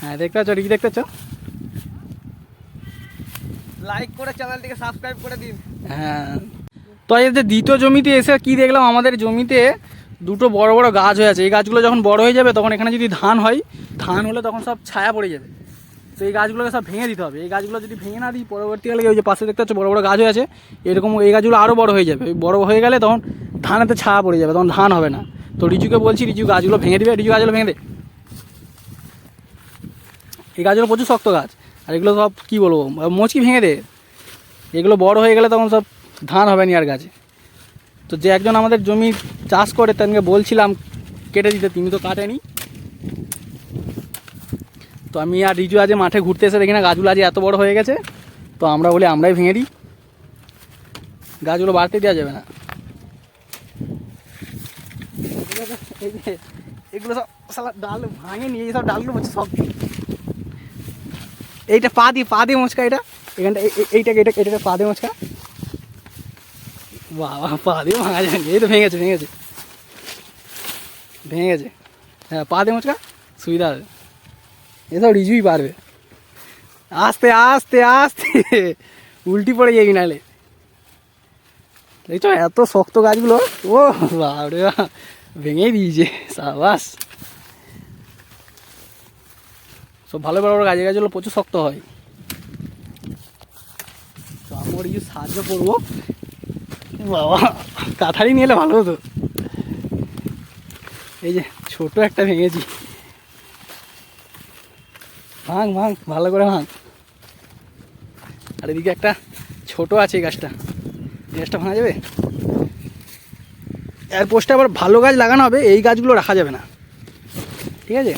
হ্যাঁ দেখতে পাচ্ছ রিজু দেখতে পাচ্ছ? লাইক করে চ্যানেলটিকে সাবস্ক্রাইব করে দিন। হ্যাঁ। তো এই যে দ্বিতীয় জমিতে এসে কি দেখলাম আমাদের জমিতে দুটো বড় বড় গাছ হয়ে আছে। এই গাছগুলো যখন বড় হয়ে যাবে তখন এখানে যদি ধান হয় ধান হলে তখন সব ছায়া পড়ে যাবে। তো এই গাছগুলোকে সব ভেঙে দিতে হবে। এই গাছগুলো যদি ভেঙে না দিই পরবর্তীকালে ওই যে পাশে দেখতে পাচ্ছ বড় বড় গাছ হয়ে আছে এরকম এই গাছগুলো আরও বড় হয়ে যাবে। বড় হয়ে গেলে তখন ধানেতে ছায়া পড়ে যাবে তখন ধান হবে না। তো রিজুকে বলছি রিজু গাছগুলো ভেঙে দিবে রিজু গাছগুলো ভেঙে দে। এই গাছগুলো প্রচুর শক্ত গাছ। আর এগুলো সব, কী বলব মোচকি ভেঙে দে? এগুলো বড় হয়ে গেলে তখন সব ধান হবে না আর গাছে। তো যে একজন আমাদের জমি চাষ করে, তাকে বলছিলাম কেটে দিতে, তিনি তো কাটেনি। তো আমি আর রিজু আজ মাঠে ঘুরতে এসে দেখি না, গাছগুলো আজ এত বড় হয়ে গেছে। তো আমরা বলি আমরাই ভেঙে দিই। গাছগুলো বাড়তে দেওয়া যাবে না। এগুলো সব ডাল ভাঙে নিয়ে সব ডালগুলো হচ্ছে সব এইটা পা দিয়ে পা দিয়ে মোচকা এটা। এখানটা, এই- এই- এইটাকে এটা এটা পা দিয়ে মোচকা। বাবা, পা দিয়ে ভাঙা যায় এই তো ভেঙেছে ভেঙেছে ভেঙে গেছে। হ্যাঁ পা দিয়ে মোচকা, সুবিধা হবে। এসব রিজুই পারবে। আস্তে আস্তে আস্তে। উল্টি পড়ে যাবি নাহলে। দেখছ এত শক্ত গাছগুলো? ও বাবরে ভেঙেই দিয়েছে, সাবাস। সব ভালো বড় বড় গাছের গাছগুলো প্রচুর শক্ত হয়। তো আমার কিছু সাহায্য করব। বাবা কাথারি নিয়ে এলে ভালো হতো। এই যে ছোট একটা ভেঙেছি। ভাঙ ভাঙ, ভালো করে ভাঙ। আর এদিকে একটা ছোট আছে এই গাছটা। এই গাছটা ভাঙা যাবে? এর পোস্টে আবার ভালো গাছ লাগানো হবে, এই গাছগুলো রাখা যাবে না। ঠিক আছে?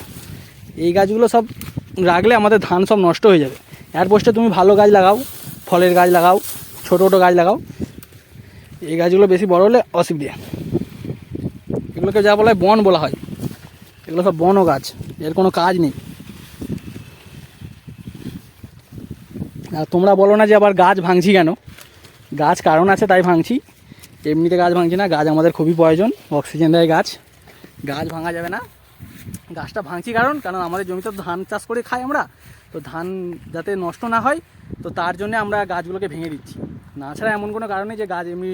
এই গাছগুলো সব রাখলে আমাদের ধান সব নষ্ট হয়ে যাবে। এর পোস্টে তুমি ভালো গাছ লাগাও, ফলের গাছ লাগাও, ছোটো ছোটো গাছ লাগাও। এই গাছগুলো বেশি বড় হলে অসুবিধা। এগুলোকে যা বলা হয় বন বলা হয়। এগুলো সব বন ও গাছ, এর কোনো কাজ নেই। আর তোমরা বলো না যে আবার গাছ ভাঙছি কেন? গাছ কারণ আছে তাই ভাঙছি। এমনিতে গাছ ভাঙছি না, গাছ আমাদের খুবই প্রয়োজন, অক্সিজেন দেয় গাছ। গাছ ভাঙা যাবে না। গাছটা ভাঙছি কারণ কারণ আমাদের জমিতে ধান চাষ করে খাই আমরা, তো ধান যাতে নষ্ট না হয়, তো তার জন্য আমরা গাছগুলোকে ভেঙে দিচ্ছি। না ছাড়া এমন কোনো কারণে যে গাছ এমনি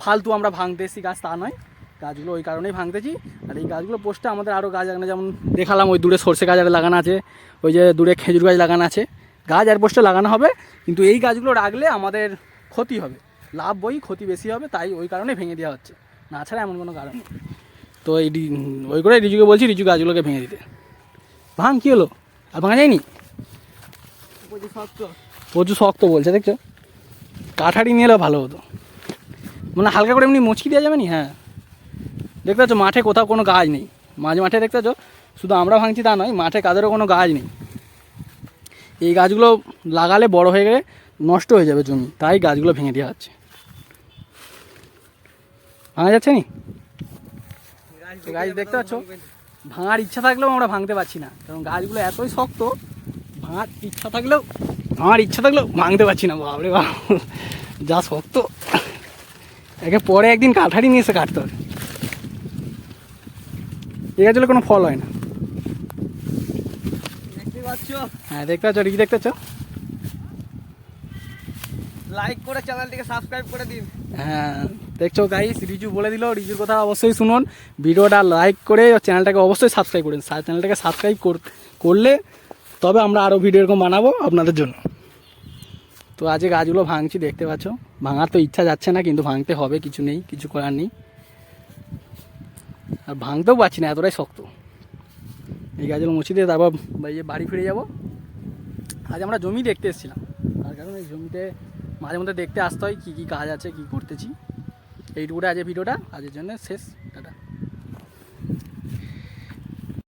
ফালতু আমরা ভাঙতে এসছি গাছ তা নয়, গাছগুলো ওই কারণেই ভাঙতেছি। আর এই গাছগুলো পোস্টে আমাদের আরও গাছ লাগানো, যেমন দেখালাম, ওই দূরে সর্ষে গাছ আরে লাগানো আছে, ওই যে দূরে খেজুর গাছ লাগানো আছে। গাছ আর পোস্টে লাগানো হবে, কিন্তু এই গাছগুলো রাখলে আমাদের ক্ষতি হবে, লাভ বই ক্ষতি বেশি হবে, তাই ওই কারণে ভেঙে দেওয়া হচ্ছে। না ছাড়া এমন কোনো কারণ তো এই ওই করে রিজুকে বলছি রিজু গাছগুলোকে ভেঙে দিতে। ভাঙ কী হলো? আর ভাঙা যায়নি? প্রচুর শক্ত বলছে দেখছ? কাঠারি নিয়ে এলে ভালো হতো। মানে হালকা করে এমনি মুচকি দেওয়া যাবে নি? হ্যাঁ। দেখতে পাচ্ছ মাঠে কোথাও কোনো গাছ নেই। মাঝ মাঠে দেখতে পাচ্ছ শুধু আমরা ভাঙছি তা নয় মাঠে কাদেরও কোনো গাছ নেই। এই গাছগুলো লাগালে বড় হয়ে গেলে নষ্ট হয়ে যাবে জমি। তাই গাছগুলো ভেঙে দেওয়া হচ্ছে। ভাঙা যাচ্ছে নি? তো গাছ দেখতে পাচ্ছ? ভাঙার ইচ্ছা থাকলেও আমরা ভাঙতে পারছি না। কারণ গাছগুলো এতই শক্ত ভাঙার ইচ্ছা থাকলেও ভাঙার ইচ্ছা থাকলেও ভাঙতে পারছি না। বাবরে বাপ যা শক্ত। একে পরে একদিন কাঠারি নিয়ে এসে কাটতে হবে। এই গাছগুলো কোনো ফল হয় না। হ্যাঁ দেখতে পাচ্ছ রিকি দেখতে পাচ্ছ? লাইক করে চ্যানেলটিকে সাবস্ক্রাইব করে দিন। হ্যাঁ। দেখছ গাইস রিজু বলে দিল রিজুর কথা অবশ্যই শুনুন। ভিডিওটা লাইক করে চ্যানেলটাকে অবশ্যই সাবস্ক্রাইব করুন চ্যানেলটাকে সাবস্ক্রাইব করলে তবে আমরা আরও ভিডিও এরকম বানাবো আপনাদের জন্য। তো আজকে গাছগুলো ভাঙছি, দেখতে পাচ্ছ। ভাঙার তো ইচ্ছা যাচ্ছে না, কিন্তু ভাঙতে হবে, কিছু নেই, কিছু করার নেই। আর ভাঙতেও পারছি না, এতটাই শক্ত। এই গাছগুলো মুছি দিয়ে তারপর বাড়ি ফিরে যাব। আজ আমরা জমি দেখতে এসেছিলাম। তার কারণ এই জমিতে মাঝে মধ্যে দেখতে আসতে হয় কী কী কাজ আছে, কী করতেছি। এইটুকুটা আজকে ভিডিওটা। আজের জন্য শেষ। টাটা।